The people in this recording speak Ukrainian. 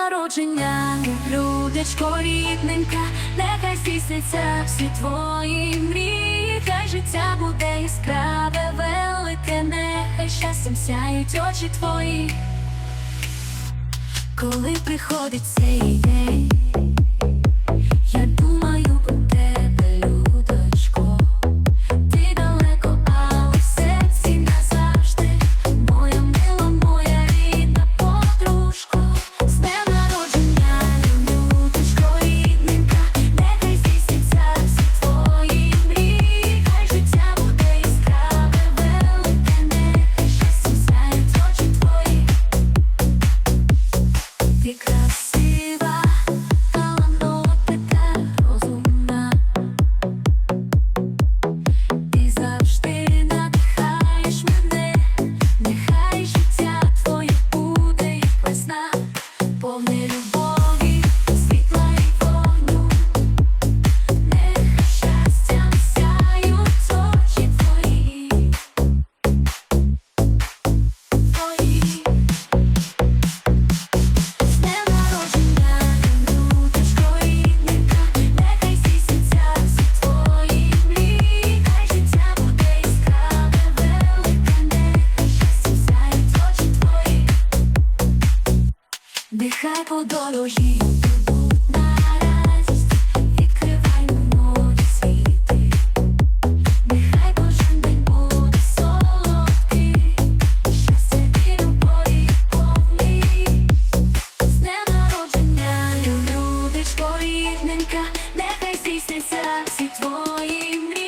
народження, людечко рідненька, нехай здійсняться всі твої мрії, хай життя буде яскраве, велике, нехай щастям сяють очі твої. Коли приходить цей день, красива, таланова, розумна. Ти завжди надихаєш мене, нехай життя твоє буде як весна, повне Хай по дорожі на радість відкривай нові світи, нехай кожен день буде солодкий, щастя і любові повний, з днем народження, людичко рідненька, нехай здійсниться всі твої мрії.